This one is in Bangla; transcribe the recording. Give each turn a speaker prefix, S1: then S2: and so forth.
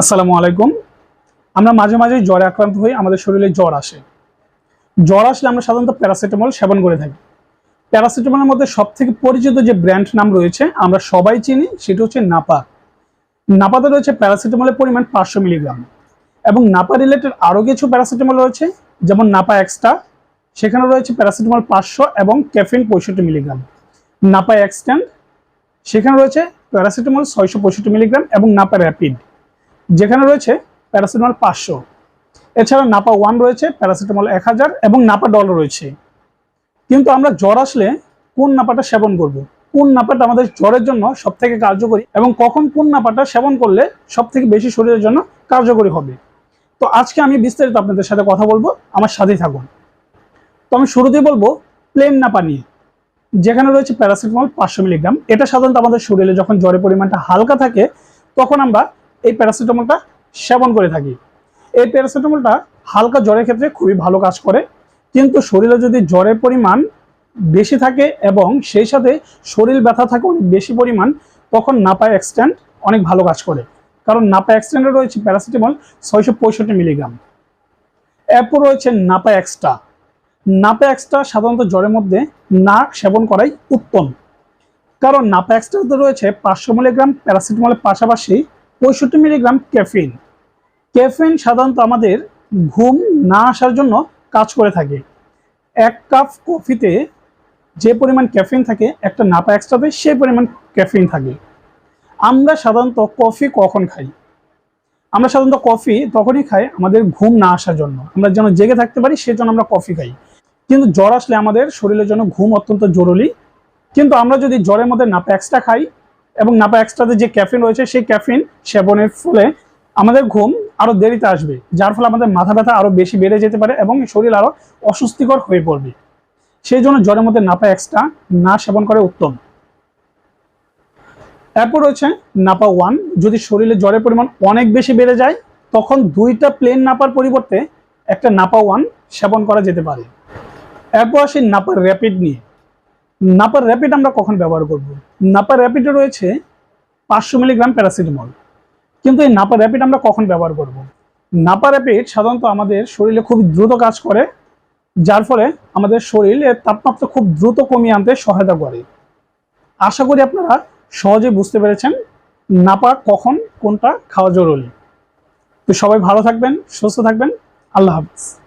S1: আসসালামু আলাইকুম। আমরা মাঝে মাঝে জ্বরে আক্রান্ত হই, আমাদের শরীরে জ্বর আসে। জ্বর আসলে আমরা সাধারণত প্যারাসিটামল সেবন করে থাকি। প্যারাসিটামলের মধ্যে সব থেকে পরিচিত যে ব্র্যান্ড নাম রয়েছে, আমরা সবাই চিনি, সেটা হচ্ছে নাপা। নাপাতে রয়েছে প্যারাসিটামলের পরিমাণ পাঁচশো মিলিগ্রাম। এবং নাপা রিলেটেড আরও কিছু প্যারাসিটামল রয়েছে, যেমন নাপা এক্সট্রা। সেখানে রয়েছে প্যারাসিটামল পাঁচশো এবং ক্যাফিন পঁয়ষট্টি মিলিগ্রাম। নাপা এক্সট্যান্ড, সেখানে রয়েছে প্যারাসিটামল ছয়শো পঁয়ষট্টি মিলিগ্রাম এবং নাপা র্যাপিড। যেখানে রয়েছে প্যারাসিটামল পাঁচশো। এছাড়া নাপা ওয়ান রয়েছে, প্যারাসিটামল এক হাজার এবং নাপা ডল রয়েছে। কিন্তু আমরা জ্বর আসলে কোন নাপাটা সেবন করব। কোন নাপাটা আমাদের জ্বরের জন্য সব থেকে কার্যকরী এবং কখন কোন নাপাটা সেবন করলে সব থেকে বেশি শরীরের জন্য কার্যকরী হবে? তো আজকে আমি বিস্তারিত আপনাদের সাথে কথা বলব, আমার সাথেই থাকুন। তো আমি শুরুতেই বলব প্লেন নাপা নিয়ে। যেখানে রয়েছে প্যারাসিটামল পাঁচশো মিলিগ্রাম, এটা সাধারণত আমাদের শরীরে যখন জ্বরের পরিমাণটা হালকা থাকে, তখন আমরা এই প্যারাসিটামলটা সেবন করে থাকি। এই প্যারাসিটামলটা হালকা জ্বরের ক্ষেত্রে খুবই ভালো কাজ করে, কিন্তু শরীরে যদি জ্বরের পরিমাণ বেশি থাকে এবং সেই সাথে শরীর ব্যথা থাকে অনেক বেশি পরিমাণ, তখন নাপা এক্সট্যান্ড অনেক ভালো কাজ করে। কারণ নাপা এক্সট্যান্ডে রয়েছে প্যারাসিটামল ছয়শো পঁয়ষট্টি মিলিগ্রাম। এরপর রয়েছে নাপা এক্সট্রা। নাপা এক্সট্রা সাধারণত জ্বরের মধ্যে নাক সেবন করাই উত্তম। কারণ নাপা এক্সট্রাতে রয়েছে পাঁচশো মিলিগ্রাম প্যারাসিটামলের পাশাপাশি পঁয়ষট্টি মিলিগ্রাম ক্যাফিন ক্যাফিন সাধারণত আমাদের ঘুম না আসার জন্য কাজ করে থাকে। এক কাপ কফিতে যে পরিমাণ ক্যাফিন থাকে, একটা নাপা এক্সট্রাতে সেই পরিমাণ ক্যাফিন থাকে। আমরা সাধারণত কফি কখন খাই? আমরা সাধারণত কফি তখনই খাই আমাদের ঘুম না আসার জন্য। আমরা যেন জেগে থাকতে পারি সেজন্য আমরা কফি খাই। কিন্তু জ্বর আসলে আমাদের শরীরের জন্য ঘুম অত্যন্ত জরুরি। কিন্তু আমরা যদি জ্বরের মধ্যে নাপা এক্সট্রা খাই এবং নাপা এক্সট্রাতে যে ক্যাফিন রয়েছে, সেই ক্যাফিন সেবনের ফলে আমাদের ঘুম আরও দেরিতে আসবে, যার ফলে আমাদের মাথা ব্যথা আরও বেশি বেড়ে যেতে পারে এবং শরীর আরও অস্বস্তিকর হয়ে পড়বে। সেই জন্য জ্বরের মধ্যে নাপা এক্সট্রা না সেবন করে উত্তম। এরপর রয়েছে নাপা ওয়ান, যদি শরীরে জ্বরের পরিমাণ অনেক বেশি বেড়ে যায়, তখন দুইটা প্লেন নাপার পরিবর্তে একটা নাপা ওয়ান সেবন করা যেতে পারে। এরপর আসি নাপার র্যাপিড নিয়ে। নাপার র্যাপিড আমরা কখন ব্যবহার করব? নাপার র্যাপিডে রয়েছে পাঁচশো মিলিগ্রাম প্যারাসিটামল। কিন্তু এই নাপার র্যাপিড আমরা কখন ব্যবহার করব? নাপা র্যাপিড সাধারণত আমাদের শরীরে খুব দ্রুত কাজ করে, যার ফলে আমাদের শরীরের তাপমাত্রা খুব দ্রুত কমিয়ে আনতে সহায়তা করে। আশা করি আপনারা সহজে বুঝতে পেরেছেন নাপা কখন কোনটা খাওয়া জরুরি। তো সবাই ভালো থাকবেন, সুস্থ থাকবেন, আল্লাহ হাফিজ।